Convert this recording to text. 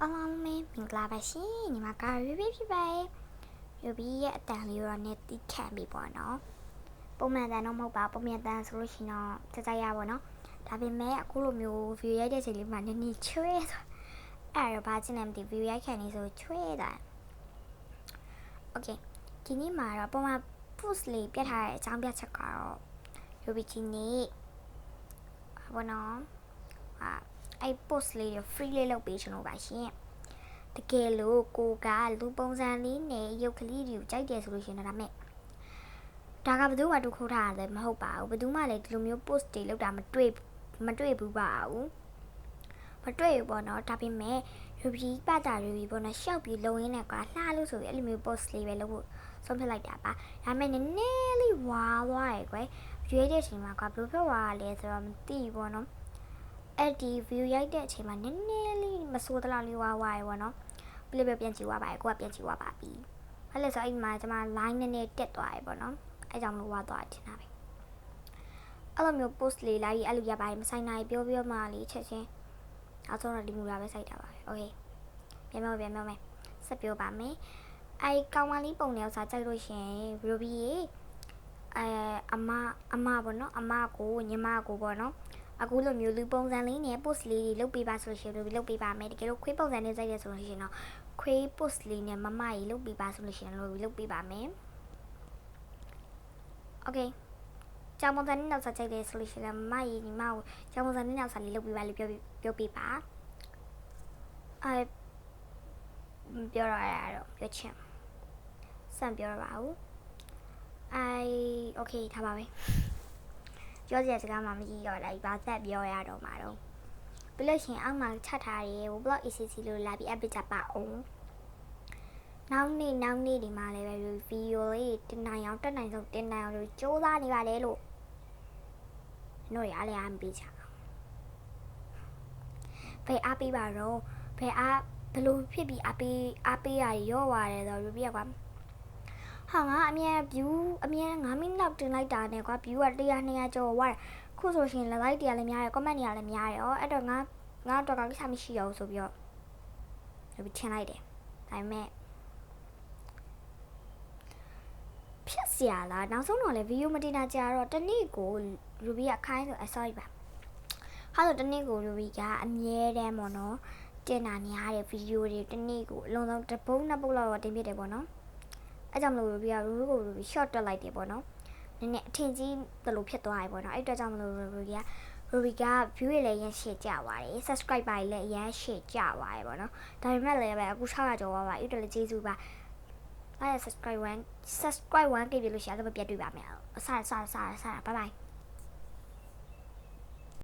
အားလုံးပဲမင်္ဂလာပါရှင်ညီမကယူဘီဖြစ်ပါတယ်ယူဘီရဲ့အတန်လေးကိုတော့ net တိခံပြီပေါ့နော်ပုံမှန်တန်တော့မဟုတ်ပါပုံမှန်တန်ဆိုလို့ရှိရင်တော့ကြကြရပါတော့ဒါပေမဲ့အခုလိုမျိုး view ရိုက်တဲ့ချိန်လေးမှာနည်းနည်းချွဲဆိုအဲ့တော့ဘာချင်လဲမသိ view ရိုက်ခံနေဆိုချွဲတာ Okay ဒီနေ့မှာတော့ပုံမှန် post လေးပြတ်ထားတဲ့အကြောင်းပြချက်ကတော့ယူဘီဒီနေ့ဘောနော်အာ အဲ့ post လေးကို free လေးလုပ်ပေးချင်လို့ပါရှင်တကယ်လို့ကိုကလူပုံစံလေးနဲ့ရုပ်ကလေးတွေကိုကြိုက်တယ်ဆိုလို့ရှင်တော့ဒါမဲ့ဒါကဘယ်သူမှတူခိုးထားရတယ်မဟုတ်ပါဘူးဘယ်သူမှလည်းဒီလိုမျိုး post တွေလုပ်တာမတွေ့မတွေ့ဘူးပါဘူးမတွေ့ဘူးပေါ့နော်ဒါပေမဲ့ review ပတ်တာ review ပေါ့နော်ရှောက်ပြီးလုံရင်းနဲ့ကွာလှလို့ဆိုပြီးအဲ့လိုမျိုး post လေးပဲလုပ်ဖို့ဆုံးဖြတ်လိုက်တာပါဒါပေမဲ့နည်းနည်းလေးဝါသွားရယ်ကွယ်ရွေးတဲ့အချိန်မှာကွာဘယ်လိုဖြစ်သွားလဲဆိုတော့မသိဘူးပေါ့နော် အဲ့ဒီ view ရိုက်တဲ့အချိန်မှာနည်းနည်းလေးမဆိုးတလောက်လေးဝါဝါရေပေါ့နော်ပြလိပဲပြန်ကြည့်ဝါပါရေကိုကပြန်ကြည့်ဝါပါပြီအဲ့လဲဆိုအဲ့ဒီမှာကျွန်မ line နည်းနည်းတက်သွားရေပေါ့နော်အဲ့ကြောင့်မလို့ဝါသွားတင်တာပဲအဲ့လိုမျိုး post လေးလိုက်အဲ့လိုရပါတယ်မဆိုင်နိုင်ပြောပြောမှလေးချက်ချင်းနောက်ဆုံးတော့ဒီမူလာပဲစိုက်တာပါပဲ okay ပြန်ပြောပြန်ပြောမယ်ဆက်ပြောပါမယ်အဲ့ကောင်မလေးပုံနေအောင်စာကြိုက်လို့ရှင် Ruby ရေအဲအမအမပေါ့နော်အမကိုညီမကိုပေါ့နော် အခုလိုမျိုးလူပုံစံလေးနဲ့ post လေးတွေလုပ်ပေးပါဆိုလို့ရှိရင်လုပ်ပေးပါမယ်တကယ်လို့ခွေးပုံစံနဲ့စိုက်ရဆိုလို့ရှိရင်တော့ခွေး post လေးနဲ့မမကြီးလုပ်ပေးပါဆိုလို့ရှိရင်လုပ်လုပ်ပေးပါမယ် Okay ကျောင်းပုံစံနဲ့နောက်ဆက်ချိတ်တယ်ဆိုလို့ရှိရင်မမကြီးညီမကိုကျောင်းပုံစံနဲ့နောက်ဆက်လေးလုပ်ပေးပါလို့ပြောပြောပေးပါအဲပြောရရတော့ပြောချင်စံပြောရပါဘူးအဲ okay ထားပါပဲ ပြောစရာစကားမှမရှိတော့လိုက်ဘာသက်ပြောရတော့မှာတော့ပြီးလို့ရှိရင်အောက်မှာချက်ထားတယ် blog ECC လို့လာပြီး app ကြပါအောင်နောက်နေ့နောက်နေ့ဒီမှာလည်းပဲ video လေးတင်နိုင်အောင်တက်နိုင်ဆုံးတင်နိုင်အောင်လို့စူးစမ်းနေပါလေလို့တို့ရလည်းအားမပေးချင်ဘယ်အားပေးပါတော့ဘယ်အားဘလို့ဖြစ်ပြီးအားပေးအားပေးရရော့သွားတယ်ဆိုတော့ review ကွာ ဟာငါအမြဲ view အမြဲ9မိနစ်လောက်တင်လိုက်တာနဲ့ကွာ view က100 200ကျော်သွားတယ်ခုဆိုရှင် like တွေကလည်းများတယ် comment တွေကလည်းများတယ်ဩအဲ့တော့ငါငါတော့ကကိစ္စမရှိရဘူးဆိုပြီးတော့ဒီထင်လိုက်တယ်ဒါပေမဲ့ဖြတ်စရာလားနောက်ဆုံးတော့လေ video မတင်တာကြာတော့တနေ့ကို Ruby ကခိုင်းဆို sorry ပါဟာဆိုတနေ့ကို Ruby ကအမြဲတမ်းပေါ့နော်တင်တာများတဲ့ video တွေတနေ့ကိုအလုံးစုံတစ်ပုံးနှစ်ပုတ်လောက်တော့တင်ပြတယ်ပေါ့နော် အဲကြောင့်မလို့ Ruby က Ruby ကို Ruby short တက်လိုက်တယ်ပေါ့နော်နည်းနည်းအထင်ကြီးတလို့ဖြစ်သွားပြီပေါ့နော်အဲ့အတွက်ကြောင့်မလို့ Ruby က Ruby က view တွေလည်းရမ်းရှည်ကြပါတယ် subscribe ပါလည်းရမ်းရှည်ကြပါတယ်ပေါ့နော်ဒါပေမဲ့လည်းပဲအခု600ကျော်ပါပါအဲ့အတွက်လည်းကျေးဇူးပါအဲ့ subscribe 1 subscribe 1ကြည့်ပြလို့ရှိရင်တော့ပြန်တွေ့ပါမယ်အစားအစားအစားအစား bye bye